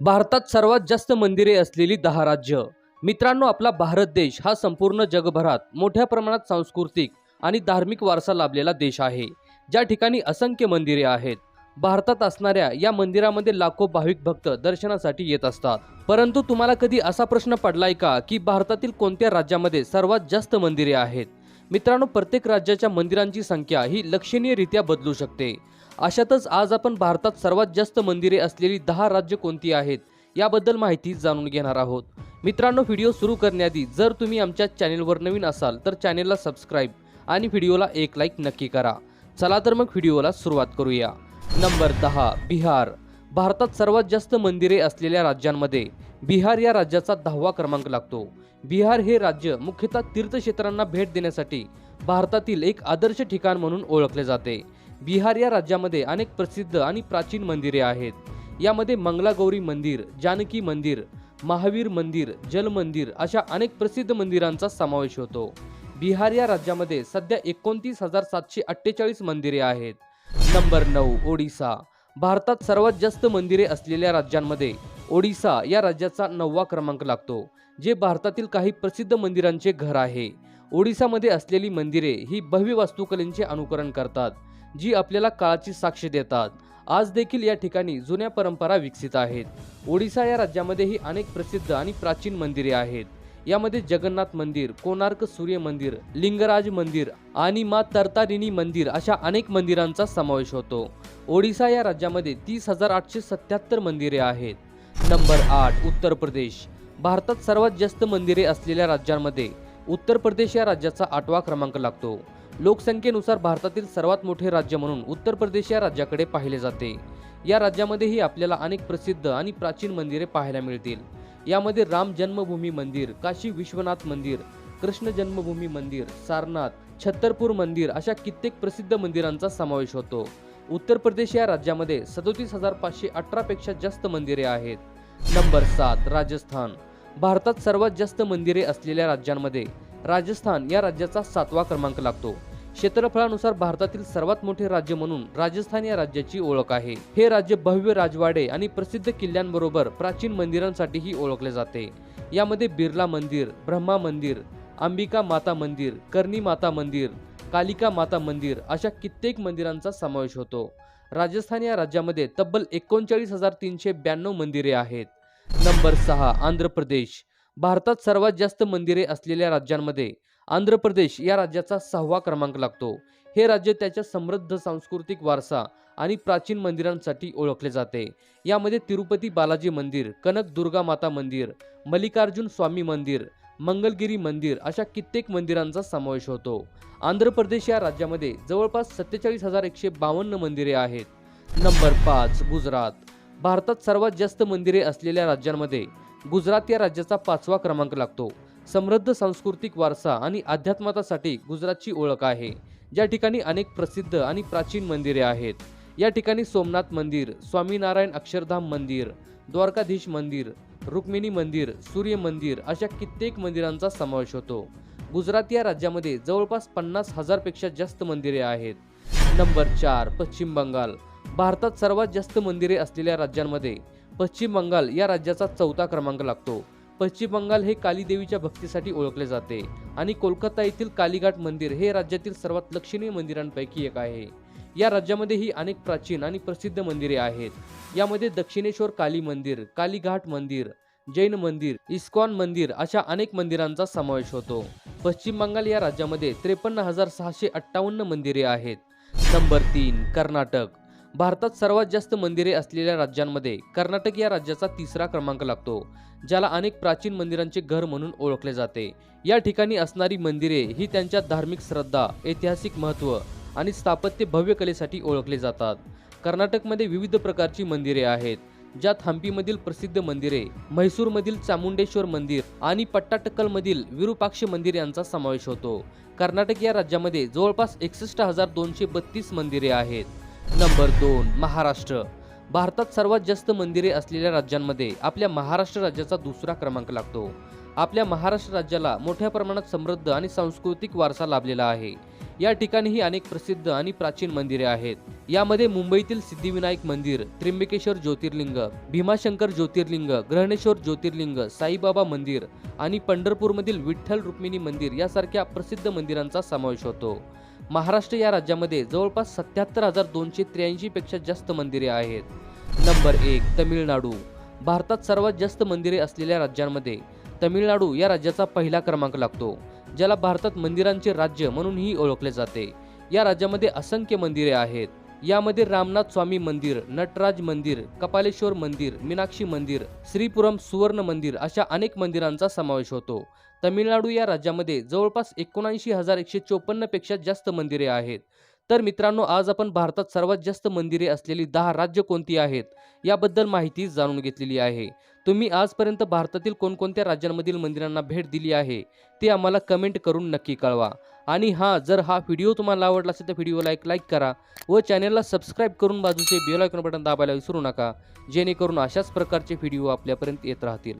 भारतात सर्वात जास्त मंदिरे असलेली दहा राज्य. मित्रांनो आपला भारत देश हा संपूर्ण जगभरात मोठ्या प्रमाणात सांस्कृतिक आणि धार्मिक वारसा लाभलेला देश आहे. ज्या ठिकाणी असंख्य मंदिरे आहेत. भारतात असणाऱ्या या मंदिरामध्ये लाखो भाविक भक्त दर्शनासाठी येत असतात. परंतु तुम्हाला कधी असा प्रश्न पडलाय का की भारतातील कोणत्या राज्यामध्ये सर्वात जास्त मंदिरे आहेत? मित्रांनो प्रत्येक राज्याच्या मंदिरांची संख्या ही लक्षणीयरित्या बदलू शकते. अशातच आज आपण भारतात सर्वात जास्त मंदिरे असलेली दहा राज्य कोणती आहेत याबद्दल माहिती जाणून घेणार आहोत. मित्रांनो व्हिडिओ सुरू करण्याआधी जर तुम्ही आमच्या चॅनेलवर नवीन असाल तर चॅनेलला सबस्क्राईब आणि व्हिडिओला एक लाईक नक्की करा. चला तर मग व्हिडिओला सुरुवात करूया. नंबर दहा बिहार. भारतात सर्वात जास्त मंदिरे असलेल्या राज्यांमध्ये बिहार या राज्याचा दहावा क्रमांक लागतो. बिहार हे राज्य मुख्यतः तीर्थक्षेत्रांना भेट देण्यासाठी भारतातील एक आदर्श ठिकाण म्हणून ओळखले जाते. बिहार या राज्यामध्ये अनेक प्रसिद्ध आणि प्राचीन मंदिरे आहेत. यामध्ये मंगलागौरी मंदिर जानकी मंदिर महावीर मंदिर जल मंदिर अशा अनेक प्रसिद्ध मंदिरांचा समावेश होतो. बिहार या राज्यामध्ये सध्या एकोणतीस हजार सातशे अठ्ठेचाळीस मंदिरे आहेत. नंबर नऊ ओडिसा. भारतात सर्वात जास्त मंदिरे असलेल्या राज्यांमध्ये ओडिसा या राज्याचा नववा क्रमांक लागतो जे भारतातील काही प्रसिद्ध मंदिरांचे घर आहे. ओडिसामध्ये असलेली मंदिरे ही भव्य वास्तुकलेचे अनुकरण करतात. जी आपल्याला काळाची साक्ष देतात. आज देखील या ठिकाणी जुन्या परंपरा विकसित आहेत. ओडिसा या राज्यामध्येही अनेक प्रसिद्ध आणि प्राचीन मंदिरे आहेत. यामध्ये जगन्नाथ मंदिर कोणार्क सूर्य मंदिर लिंगराज मंदिर आणि मा तरतारिणी मंदिर अशा अनेक मंदिरांचा समावेश होतो. ओडिसा या राज्यामध्ये तीस हजार आठशे सत्याहत्तर मंदिरे आहेत. नंबर आठ उत्तर प्रदेश. भारतात सर्वात जास्त मंदिरे असलेल्या राज्यांमध्ये उत्तर प्रदेश या राज्याचा आठवा क्रमांक लागतो. लोकसंख्येनुसार भारतातील सर्वात मोठे राज्य म्हणून उत्तर प्रदेश या राज्याकडे पाहिले जाते. या राज्यामध्येही आपल्याला अनेक प्रसिद्ध आणि प्राचीन मंदिरे पाहायला मिळतील. यामध्ये राम जन्मभूमी मंदिर काशी विश्वनाथ मंदिर कृष्ण जन्मभूमी मंदिर सारनाथ छत्तरपूर मंदिर अशा कित्येक प्रसिद्ध मंदिरांचा समावेश होतो. उत्तर प्रदेश या राज्यामध्ये सदोतीस हजार पाचशे अठरापेक्षा जास्त मंदिरे आहेत. नंबर सात राजस्थान. भारतात सर्वात जास्त मंदिरे असलेल्या राज्यांमध्ये राजस्थान या राज्याचा सातवा क्रमांक लागतो. क्षेत्रफळानुसार भारतातील सर्वात मोठे राज्य म्हणून राजस्थान या राज्याची ओळख आहे. हे राज्य भव्य राजवाडे आणि प्रसिद्ध किल्ल्यांबरोबर प्राचीन मंदिरांसाठीही ओळखले जाते. यामध्ये बिर्ला मंदिर ब्रह्मा मंदिर अंबिका माता मंदिर कर्णी माता मंदिर कालिका माता मंदिर अशा कित्येक मंदिरांचा समावेश होतो. राजस्थान या राज्यामध्ये तब्बल एकोणचाळीस हजार तीनशे ब्याण्णव मंदिरे आहेत. नंबर सहा आंध्र प्रदेश. भारतात सर्वात जास्त मंदिरे असलेल्या राज्यांमध्ये आंध्र प्रदेश या राज्याचा सहावा क्रमांक लागतो. हे राज्य त्याच्या समृद्ध सांस्कृतिक वारसा आणि प्राचीन मंदिरांसाठी ओळखले जाते. यामध्ये तिरुपती बालाजी मंदिर कनक दुर्गा माता मंदिर मल्लिकार्जुन स्वामी मंदिर मंगलगिरी मंदिर अशा कित्येक मंदिरांचा समावेश होतो. आंध्र प्रदेश या राज्यामध्ये जवळपास सत्तेचाळीस हजार एकशे बावन्न मंदिरे आहेत. नंबर पाच गुजरात. भारतात सर्वात जास्त मंदिरे असलेल्या राज्यांमध्ये गुजरात या राज्याचा पाचवा क्रमांक लागतो. समृद्ध सांस्कृतिक वारसा आणि अध्यात्मासाठी गुजरातची ओळख आहे. ज्या ठिकाणी अनेक प्रसिद्ध आणि प्राचीन मंदिरे आहेत. या ठिकाणी सोमनाथ मंदिर स्वामीनारायण अक्षरधाम मंदिर द्वारकाधीश मंदिर रुक्मिणी मंदिर सूर्य मंदिर अशा कित्येक मंदिरांचा समावेश होतो. गुजरात या राज्यामध्ये जवळपास पन्नास हजारपेक्षा जास्त मंदिरे आहेत. नंबर चार पश्चिम बंगाल. भारतात सर्वात जास्त मंदिरे असलेल्या राज्यांमध्ये पश्चिम बंगाल या राज्याचा चौथा क्रमांक लागतो. पश्चिम बंगाल हे कालीदेवीच्या भक्तीसाठी ओळखले जाते आणि कोलकाता येथील कालीघाट मंदिर हे राज्यातील सर्वात लक्षणीय मंदिरांपैकी एक आहे. या राज्यामध्येही अनेक प्राचीन आणि प्रसिद्ध मंदिरे आहेत. यामध्ये दक्षिणेश्वर काली मंदिर कालीघाट मंदिर जैन मंदिर इस्कॉन मंदिर अशा अनेक मंदिरांचा समावेश होतो. पश्चिम बंगाल या राज्यामध्ये त्रेपन्न हजार सहाशे अठ्ठावन्न मंदिरे आहेत. नंबर तीन कर्नाटक. भारतात सर्वात जास्त मंदिरे असलेल्या राज्यांमध्ये कर्नाटक या राज्याचा तिसरा क्रमांक लागतो ज्याला अनेक प्राचीन मंदिरांचे घर म्हणून ओळखले जाते. या ठिकाणी असणारी मंदिरे ही त्यांच्या धार्मिक श्रद्धा ऐतिहासिक महत्त्व आणि स्थापत्य भव्य कलेसाठी ओळखले जातात. कर्नाटकमध्ये विविध प्रकारची मंदिरे आहेत ज्यात हम्पीमधील प्रसिद्ध मंदिरे म्हैसूरमधील चामुंडेश्वर मंदिर आणि पट्टाटक्कलमधील विरूपाक्ष मंदिर यांचा समावेश होतो. कर्नाटक या राज्यामध्ये जवळपास एकसष्ट हजार दोनशे बत्तीस मंदिरे आहेत. नंबर दोन महाराष्ट्र. भारतात सर्वात जास्त मंदिरे असलेल्या राज्यांमध्ये आपल्या महाराष्ट्र राज्याचा दुसरा क्रमांक लागतो. आपल्या महाराष्ट्र राज्याला मोठ्या प्रमाणात समृद्ध आणि सांस्कृतिक वारसा लाभलेला आहे. या ठिकाणीही अनेक प्रसिद्ध आणि प्राचीन मंदिरे आहेत. यामध्ये मुंबईतील सिद्धिविनायक मंदिर त्र्यंबकेश्वर ज्योतिर्लिंग भीमाशंकर ज्योतिर्लिंग ग्रहणेश्वर ज्योतिर्लिंग साईबाबा मंदिर आणि पंढरपूरमधील विठ्ठल रुक्मिणी मंदिर यासारख्या प्रसिद्ध मंदिरांचा समावेश होतो. महाराष्ट्र या राज्यामध्ये जवळपास सत्याहत्तर हजार दोनशे त्र्याऐंशी पेक्षा जास्त मंदिरे आहेत. नंबर एक तमिळनाडू. भारतात सर्वात जास्त मंदिरे असलेल्या राज्यांमध्ये तमिळनाडू या राज्याचा पहिला क्रमांक लागतो. ज्याला भारतात मंदिरांचे राज्य म्हणूनही ओळखले जाते. या राज्यामध्ये असंख्य मंदिरे आहेत. यामध्ये रामनाथ स्वामी मंदिर नटराज मंदिर कपालेश्वर मंदिर मीनाक्षी मंदिर श्रीपुरम सुवर्ण मंदिर अशा अनेक मंदिरांचा समावेश होतो. तमिळनाडू या राज्यामध्ये जवळपास एकोणऐंशी हजार एकशे चोपन्नपेक्षा जास्त मंदिरे आहेत. तर मित्रांनो आज आपण भारतात सर्वात जास्त मंदिरे असलेली दहा राज्य कोणती आहेत याबद्दल माहिती जाणून घेतलेली आहे. तुम्ही आजपर्यंत भारतातील कोणकोणत्या राज्यांमधील मंदिरांना भेट दिली आहे ते आम्हाला कमेंट करून नक्की कळवा. आणि हां जर हा व्हिडिओ तुम्हाला आवडला असेल तर व्हिडिओला एक लाईक करा व चॅनलला सबस्क्राईब करून बाजूचे बेल आयकॉन बटन दाबायला विसरू नका जेणेकरून अशाच प्रकारचे व्हिडिओ आपल्यापर्यंत येत राहतील.